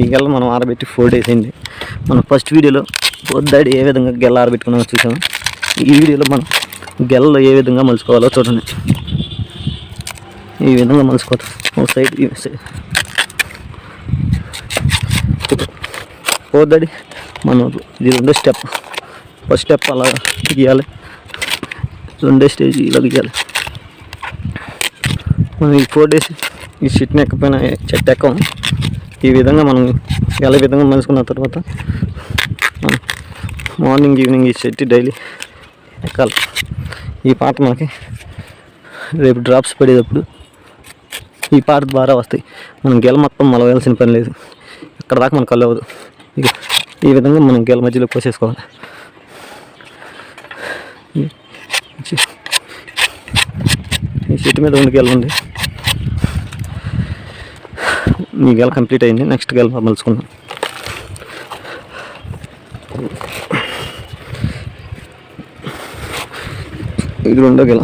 ఈ మనం ఆరబెట్టి ఫోర్ డేస్ అయింది మనం ఫస్ట్ వీడియోలో పొద్దాడి ఏ విధంగా గెల్ల ఆరబెట్టుకున్నామో చూసాము? ఈ వీడియోలో మనం గెల్లలో ఏ విధంగా మలుచుకోవాలో చూడండి. ఈ విధంగా మలుచుకోవచ్చు. ఒక సైడ్ ఈ పోద్దడి మనం ఇది రెండో స్టెప్ ఫస్ట్ స్టెప్ అలా గీయాలి. రెండో స్టేజ్ ఇలా గీయాలి. మనం ఈ ఫోర్ డేస్ ఈ షిట్ ఎక్కపోయినా చెట్టు ఎక్కం ఈ విధంగా మనం ఎలా విధంగా మలుచుకున్న తర్వాత మార్నింగ్ ఈవినింగ్ ఈ చెట్టు డైలీ ఎక్కాలి. ఈ పాట మనకి రేపు డ్రాప్స్ పడేటప్పుడు ఈ పాట ద్వారా వస్తాయి. మనం గెల మొత్తం మలవేయాల్సిన పని లేదు. ఇక్కడ దాకా మనకు కలవదు అవ్వదు ఇక ఈ విధంగా మనం గెల మధ్యలో పోసేసుకోవాలి. ఈ- చెట్టు మీద ఉండి గెల ఉంది ఈ గెల కంప్లీట్ అయింది. నెక్స్ట్ గెల మలుచుకుందాం. ఇది రెండో గెల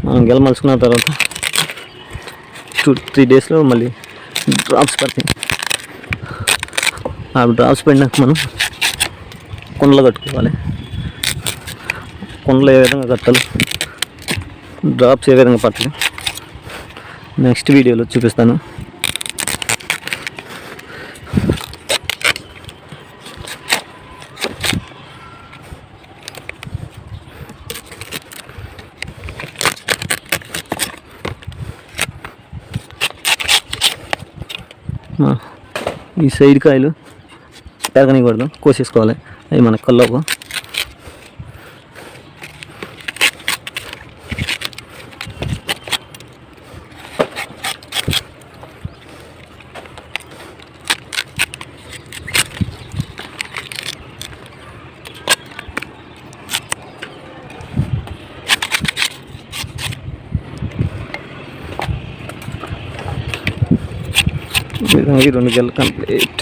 మనం గెల మలుచుకున్న తర్వాత టూ త్రీ డేస్లో మళ్ళీ డ్రాప్స్ పడతాయి ఆ డ్రాప్స్ పడినాక మనం కుండలు కట్టుకోవాలి కుండలు ఏ విధంగా కట్టాలి డ్రాప్స్ ఏ విధంగా పట్టాలి నెక్స్ట్ వీడియోలో చూపిస్తాను ఈ సైడ్ కాయలు పెరగనివ్వకూడదు కోసేసుకోవాలి. అవి మన కళ్ళకు. ఈ విధంగా ఈ రెండు గెల కంప్లీట్